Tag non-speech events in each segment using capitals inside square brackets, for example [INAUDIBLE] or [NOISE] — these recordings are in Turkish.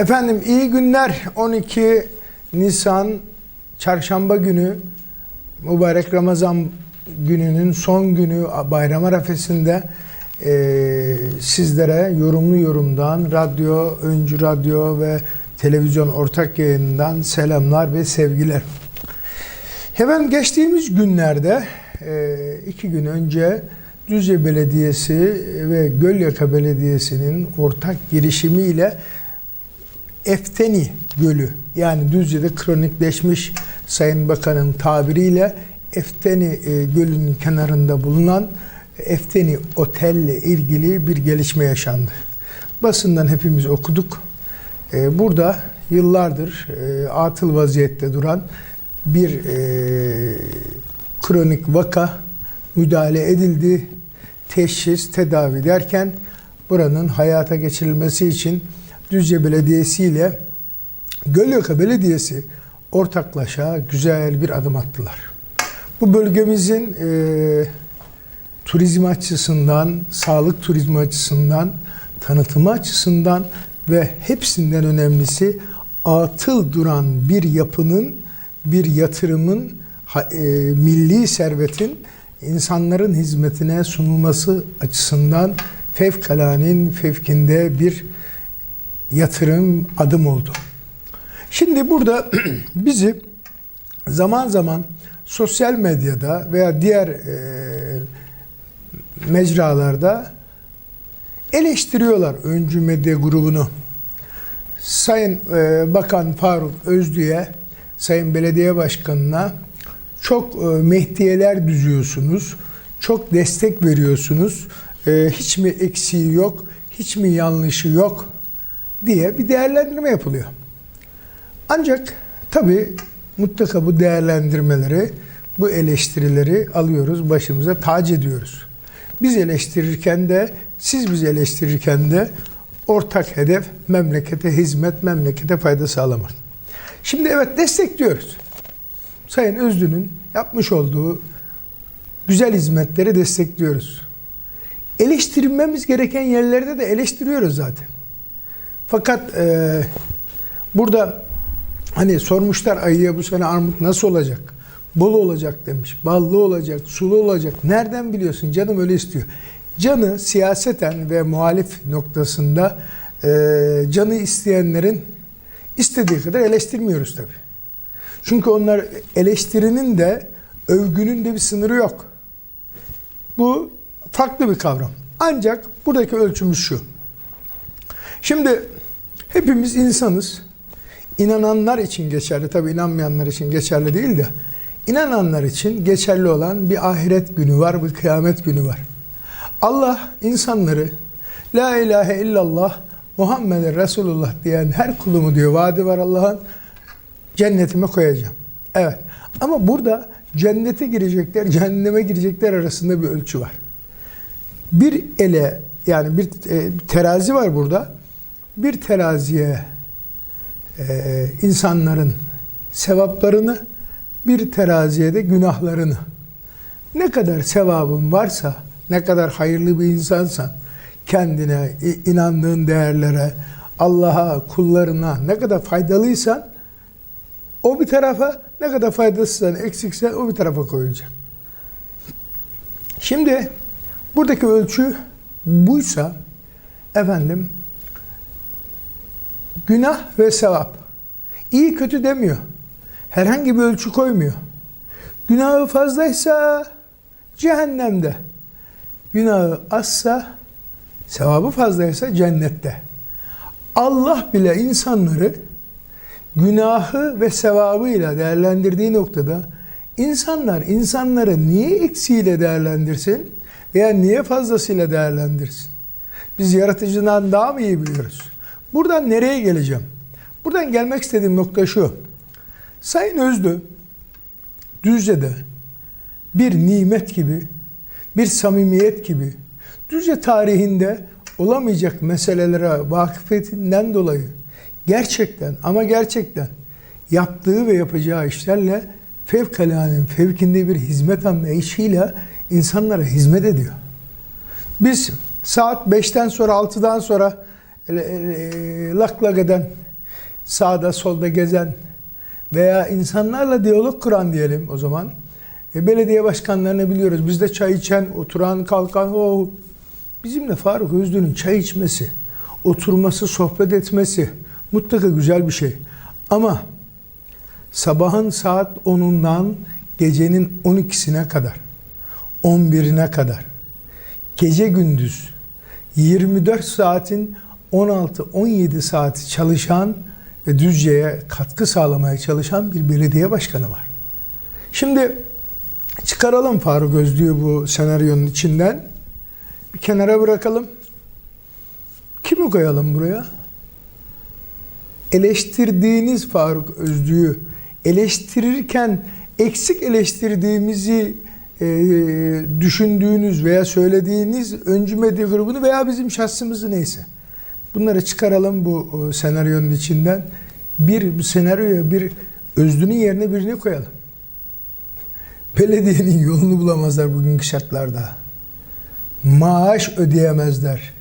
Efendim iyi günler. 12 Nisan Çarşamba günü mübarek Ramazan gününün son günü bayram arefesinde e, sizlere yorumlu yorumdan radyo, öncü radyo ve televizyon ortak yayınından selamlar ve sevgiler. Hemen geçtiğimiz günlerde e, iki gün önce Düzce Belediyesi ve Gölyaka Belediyesi'nin ortak girişimiyle Efteni Gölü yani Düzce'de kronikleşmiş Sayın Bakan'ın tabiriyle Efteni e, Gölü'nün kenarında bulunan Efteni Otel ile ilgili bir gelişme yaşandı. Basından hepimiz okuduk. E, Burada yıllardır e, atıl vaziyette duran bir kronik vaka müdahale edildi. Teşhis, tedavi derken buranın hayata geçirilmesi için Düzce Belediyesi ile Gölyaka Belediyesi ortaklaşa güzel bir adım attılar. Bu bölgemizin e, turizm açısından, sağlık turizmi açısından, tanıtımı açısından ve hepsinden önemlisi atıl duran bir yapının, bir yatırımın, e, milli servetin insanların hizmetine sunulması açısından fevkalanenin fevkinde bir yatırım adım oldu. Şimdi burada [CLEARS THROAT] bizi zaman zaman sosyal medyada veya diğer e, mecralarda eleştiriyorlar öncü medya grubunu. Sayın e, Bakan Faruk Özlü'ye, Sayın Belediye Başkanı'na çok e, mehdiyeler düzüyorsunuz, çok destek veriyorsunuz, e, hiç mi eksiği yok, hiç mi yanlışı yok diye bir değerlendirme yapılıyor. Ancak tabii mutlaka bu değerlendirmeleri, bu eleştirileri alıyoruz, başımıza tac ediyoruz. Biz eleştirirken de, siz bizi eleştirirken de ortak hedef memlekete hizmet, memlekete fayda sağlamak. Şimdi evet destekliyoruz. Sayın Özlü'nün yapmış olduğu güzel hizmetleri destekliyoruz. Eleştirmemiz gereken yerlerde de eleştiriyoruz zaten. Fakat e, burada hani sormuşlar ayıya bu sene armut nasıl olacak? Bol olacak demiş. Ballı olacak, sulu olacak. Nereden biliyorsun? Canım öyle istiyor. Canı siyaseten ve muhalif noktasında e, canı isteyenlerin istediği kadar eleştirmiyoruz tabii. Çünkü onlar eleştirinin de övgünün de bir sınırı yok. Bu farklı bir kavram. Ancak buradaki ölçümüz şu. Şimdi hepimiz insanız. İnananlar için geçerli, tabii inanmayanlar için geçerli değil de inananlar için geçerli olan bir ahiret günü var, bir kıyamet günü var. Allah insanları La ilahe illallah Muhammed Resulullah diyen her kulumu diyor vaadi var Allah'ın cennetime koyacağım. Evet. Ama burada cennete girecekler, cehenneme girecekler arasında bir ölçü var. Bir ele yani bir e, terazi var burada. Bir teraziye e, insanların sevaplarını, bir teraziye de günahlarını. Ne kadar sevabın varsa, ne kadar hayırlı bir insansan, kendine, inandığın değerlere, Allah'a, kullarına ne kadar faydalıysan, o bir tarafa, ne kadar faydasızsan, eksiksen o bir tarafa koyulacak. Şimdi buradaki ölçü buysa, efendim, günah ve sevap. İyi kötü demiyor. Herhangi bir ölçü koymuyor. Günahı fazlaysa cehennemde. Günahı azsa, sevabı fazlaysa cennette. Allah bile insanları günahı ve sevabıyla değerlendirdiği noktada insanlar insanları niye eksiğiyle değerlendirsin veya niye fazlasıyla değerlendirsin? Biz yaratıcından daha mı iyi biliyoruz? Buradan nereye geleceğim? Buradan gelmek istediğim nokta şu. Sayın Özlü Düzce'de bir nimet gibi, bir samimiyet gibi Düzce tarihinde olamayacak meselelere vakıfiyetinden dolayı gerçekten ama gerçekten yaptığı ve yapacağı işlerle fevkalanenin fevkinde bir hizmet anlayışıyla insanlara hizmet ediyor. Biz saat 5'ten sonra 6'dan sonra e, e, lak eden sağda solda gezen veya insanlarla diyalog kuran diyelim o zaman. E, belediye başkanlarını biliyoruz. Bizde çay içen, oturan, kalkan o bizimle Faruk Özlü'nün çay içmesi, oturması, sohbet etmesi mutlaka güzel bir şey. Ama sabahın saat 10'undan gecenin 12'sine kadar, 11'ine kadar, gece gündüz 24 saatin 16-17 saati çalışan ve Düzce'ye katkı sağlamaya çalışan bir belediye başkanı var. Şimdi çıkaralım Faruk Özlü'yü bu senaryonun içinden. Bir kenara bırakalım. Kimi koyalım buraya? Eleştirdiğiniz Faruk Özlü'yü eleştirirken eksik eleştirdiğimizi e, düşündüğünüz veya söylediğiniz öncü medya grubunu veya bizim şahsımızı neyse. Bunları çıkaralım bu e, senaryonun içinden. Bir bu senaryoya bir özlünün yerine birini koyalım. [LAUGHS] Belediyenin yolunu bulamazlar bugünkü şartlarda. Maaş ödeyemezler.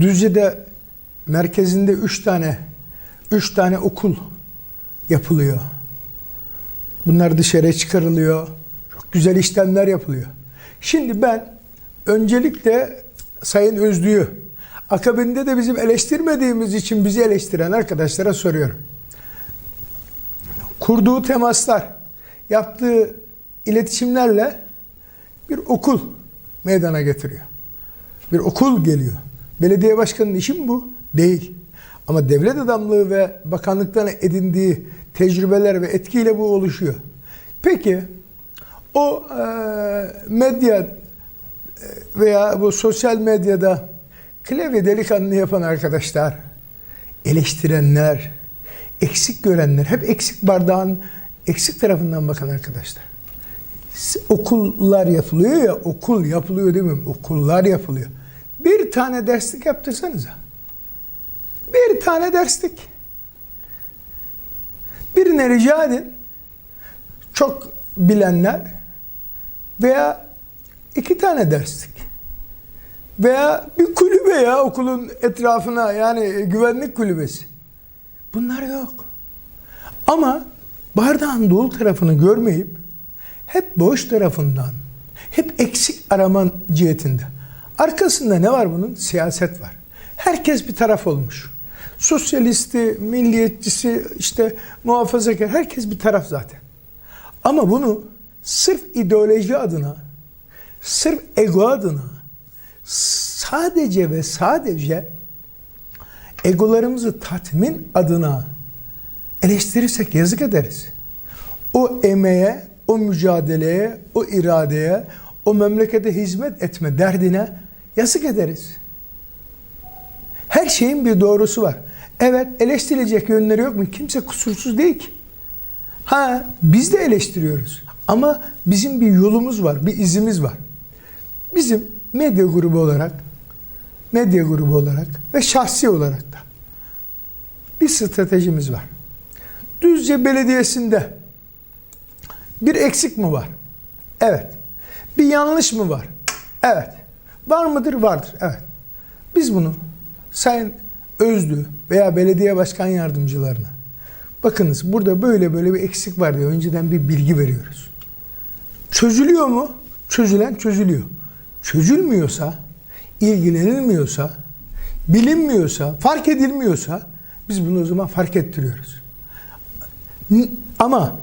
Düzce'de merkezinde üç tane üç tane okul yapılıyor. Bunlar dışarıya çıkarılıyor. Çok güzel işlemler yapılıyor. Şimdi ben öncelikle Sayın Özlü'yü akabinde de bizim eleştirmediğimiz için bizi eleştiren arkadaşlara soruyorum. Kurduğu temaslar, yaptığı iletişimlerle bir okul meydana getiriyor. Bir okul geliyor. Belediye başkanının işi mi bu? Değil. Ama devlet adamlığı ve bakanlıktan edindiği tecrübeler ve etkiyle bu oluşuyor. Peki o e, medya veya bu sosyal medyada klavye delikanlı yapan arkadaşlar, eleştirenler, eksik görenler, hep eksik bardağın eksik tarafından bakan arkadaşlar. Okullar yapılıyor ya, okul yapılıyor mi? Okullar yapılıyor. Bir tane derslik yaptırsanıza. Bir tane derslik. Birine rica edin. Çok bilenler veya iki tane derslik veya bir kulübe ya okulun etrafına yani güvenlik kulübesi. Bunlar yok. Ama bardağın dolu tarafını görmeyip hep boş tarafından, hep eksik araman cihetinde. Arkasında ne var bunun? Siyaset var. Herkes bir taraf olmuş. Sosyalisti, milliyetçisi, işte muhafazakar herkes bir taraf zaten. Ama bunu sırf ideoloji adına, sırf ego adına, sadece ve sadece egolarımızı tatmin adına eleştirirsek yazık ederiz. O emeğe, o mücadeleye, o iradeye, o memlekete hizmet etme derdine yazık ederiz. Her şeyin bir doğrusu var. Evet eleştirilecek yönleri yok mu? Kimse kusursuz değil ki. Ha biz de eleştiriyoruz. Ama bizim bir yolumuz var, bir izimiz var. Bizim medya grubu olarak, medya grubu olarak ve şahsi olarak da bir stratejimiz var. Düzce Belediyesi'nde bir eksik mi var? Evet. Bir yanlış mı var? Evet. Var mıdır? Vardır. Evet. Biz bunu Sayın Özlü veya belediye başkan yardımcılarına bakınız burada böyle böyle bir eksik var diye önceden bir bilgi veriyoruz. Çözülüyor mu? Çözülen çözülüyor. Çözülmüyorsa, ilgilenilmiyorsa, bilinmiyorsa, fark edilmiyorsa biz bunu o zaman fark ettiriyoruz. Ama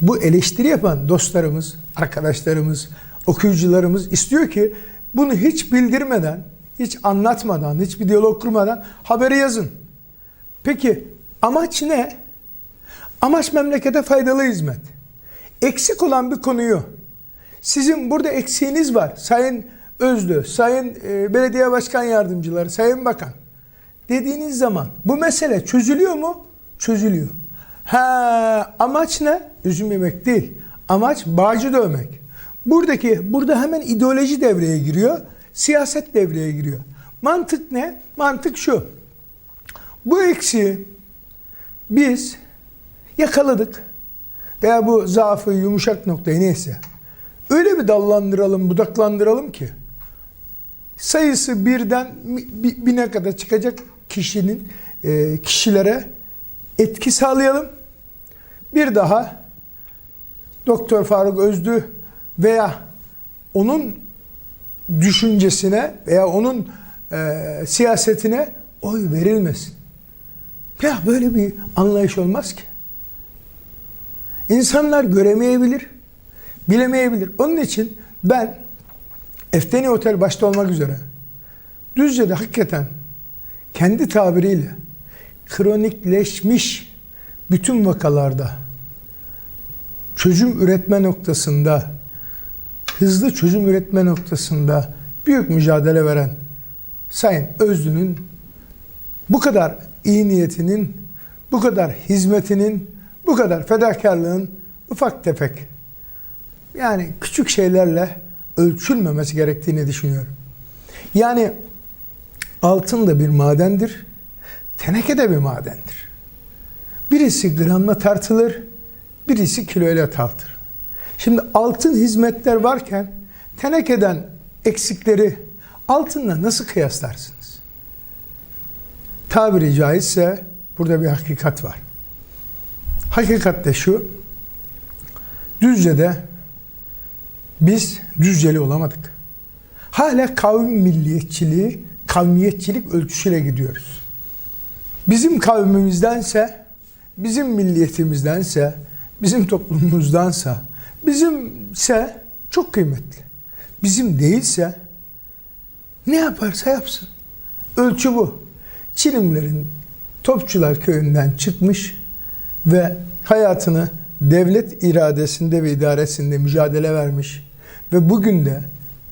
bu eleştiri yapan dostlarımız, arkadaşlarımız, okuyucularımız istiyor ki bunu hiç bildirmeden, hiç anlatmadan, hiçbir diyalog kurmadan haberi yazın. Peki amaç ne? Amaç memlekete faydalı hizmet. Eksik olan bir konuyu sizin burada eksiğiniz var. Sayın Özlü, Sayın e, Belediye Başkan Yardımcıları, Sayın Bakan dediğiniz zaman bu mesele çözülüyor mu? Çözülüyor. Ha, amaç ne? Üzüm yemek değil. Amaç bağcı dövmek. Buradaki burada hemen ideoloji devreye giriyor. Siyaset devreye giriyor. Mantık ne? Mantık şu. Bu eksiği biz yakaladık veya bu zaafı yumuşak noktayı neyse öyle bir dallandıralım, budaklandıralım ki sayısı birden bine kadar çıkacak kişinin e, kişilere etki sağlayalım. Bir daha Doktor Faruk Özdü veya onun düşüncesine veya onun e, siyasetine oy verilmesin. Ya böyle bir anlayış olmaz ki. İnsanlar göremeyebilir, bilemeyebilir. Onun için ben Efteni Otel başta olmak üzere. Düzce'de hakikaten kendi tabiriyle kronikleşmiş bütün vakalarda çözüm üretme noktasında hızlı çözüm üretme noktasında büyük mücadele veren Sayın Özlü'nün bu kadar iyi niyetinin, bu kadar hizmetinin, bu kadar fedakarlığın ufak tefek yani küçük şeylerle ölçülmemesi gerektiğini düşünüyorum. Yani altın da bir madendir, teneke de bir madendir. Birisi gramla tartılır, birisi kiloyla tartılır. Şimdi altın hizmetler varken tenekeden eksikleri altınla nasıl kıyaslarsınız? Tabiri caizse burada bir hakikat var. Hakikat de şu, Düzce'de biz Düzceli olamadık. Hala kavim milliyetçiliği, kavmiyetçilik ölçüsüyle gidiyoruz. Bizim kavmimizdense, bizim milliyetimizdense, bizim toplumumuzdansa, bizimse çok kıymetli. Bizim değilse ne yaparsa yapsın. Ölçü bu. Çilimlerin Topçular köyünden çıkmış ve hayatını devlet iradesinde ve idaresinde mücadele vermiş ve bugün de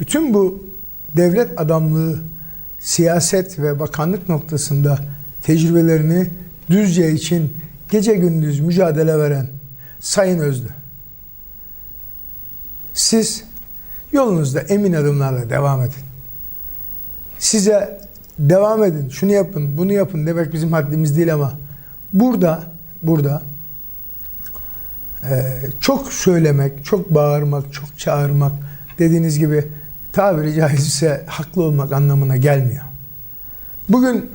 bütün bu devlet adamlığı, siyaset ve bakanlık noktasında tecrübelerini Düzce için gece gündüz mücadele veren Sayın Özlü. Siz yolunuzda emin adımlarla devam edin. Size devam edin, şunu yapın, bunu yapın demek bizim haddimiz değil ama burada burada çok söylemek, çok bağırmak, çok çağırmak dediğiniz gibi tabiri caizse haklı olmak anlamına gelmiyor. Bugün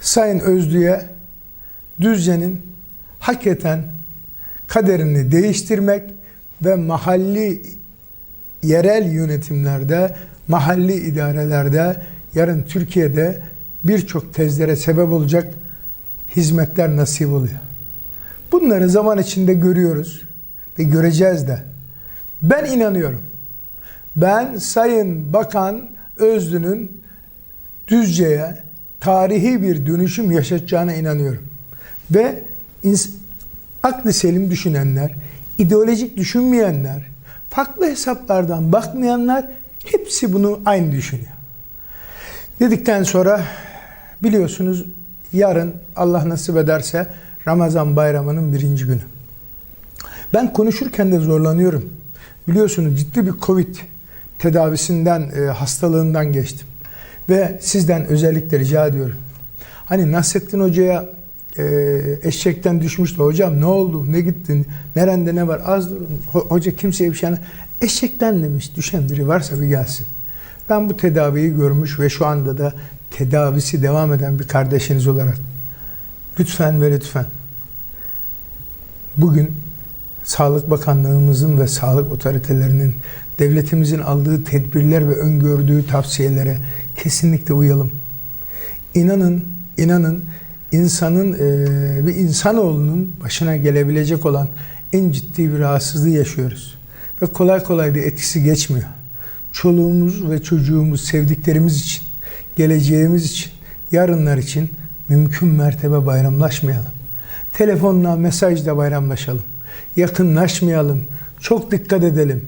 Sayın Özlü'ye Düzce'nin hakikaten kaderini değiştirmek ve mahalli yerel yönetimlerde, mahalli idarelerde, yarın Türkiye'de birçok tezlere sebep olacak hizmetler nasip oluyor. Bunları zaman içinde görüyoruz ve göreceğiz de. Ben inanıyorum. Ben Sayın Bakan Özlü'nün Düzce'ye tarihi bir dönüşüm yaşatacağına inanıyorum. Ve aklı selim düşünenler, ideolojik düşünmeyenler, farklı hesaplardan bakmayanlar hepsi bunu aynı düşünüyor. Dedikten sonra biliyorsunuz yarın Allah nasip ederse Ramazan bayramının birinci günü. Ben konuşurken de zorlanıyorum. Biliyorsunuz ciddi bir Covid tedavisinden, e, hastalığından geçtim. Ve sizden özellikle rica ediyorum. Hani Nasrettin Hoca'ya e, eşekten düşmüştü. Hocam ne oldu, ne gittin, nerende ne var az durun. Ho- Hoca kimseye bir şey Eşekten demiş, düşen biri varsa bir gelsin. Ben bu tedaviyi görmüş ve şu anda da tedavisi devam eden bir kardeşiniz olarak lütfen ve lütfen bugün Sağlık Bakanlığımızın ve sağlık otoritelerinin devletimizin aldığı tedbirler ve öngördüğü tavsiyelere kesinlikle uyalım. İnanın, inanın insanın eee, bir insanoğlunun başına gelebilecek olan en ciddi bir rahatsızlığı yaşıyoruz. Ve kolay kolay da etkisi geçmiyor. Çoluğumuz ve çocuğumuz, sevdiklerimiz için, geleceğimiz için, yarınlar için mümkün mertebe bayramlaşmayalım. Telefonla, mesajla bayramlaşalım. Yakınlaşmayalım. Çok dikkat edelim.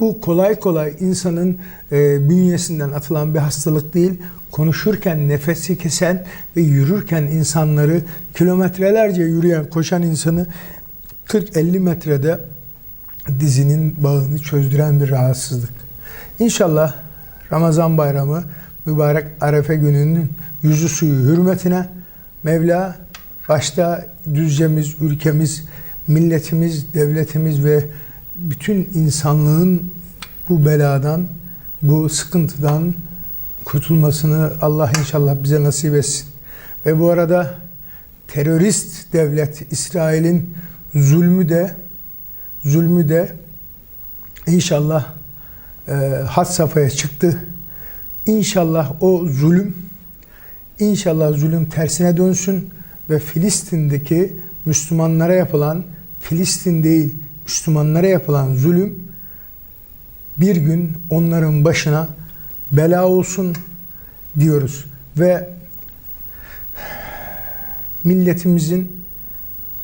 Bu kolay kolay insanın e, bünyesinden atılan bir hastalık değil. Konuşurken nefesi kesen ve yürürken insanları kilometrelerce yürüyen, koşan insanı 40-50 metrede dizinin bağını çözdüren bir rahatsızlık. İnşallah Ramazan bayramı mübarek Arefe gününün yüzü suyu hürmetine Mevla başta düzcemiz, ülkemiz, milletimiz, devletimiz ve bütün insanlığın bu beladan, bu sıkıntıdan kurtulmasını Allah inşallah bize nasip etsin. Ve bu arada terörist devlet İsrail'in zulmü de zulmü de inşallah e, had safhaya çıktı. İnşallah o zulüm inşallah zulüm tersine dönsün ve Filistin'deki Müslümanlara yapılan Filistin değil Müslümanlara yapılan zulüm bir gün onların başına bela olsun diyoruz ve milletimizin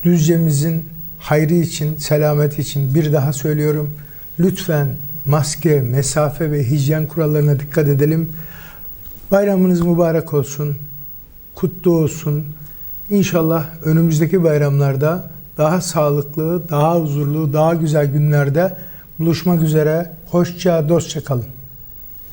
düzcemizin hayrı için, selameti için bir daha söylüyorum. Lütfen maske, mesafe ve hijyen kurallarına dikkat edelim. Bayramınız mübarek olsun. Kutlu olsun. İnşallah önümüzdeki bayramlarda daha sağlıklı, daha huzurlu, daha güzel günlerde buluşmak üzere. Hoşça, dostça kalın.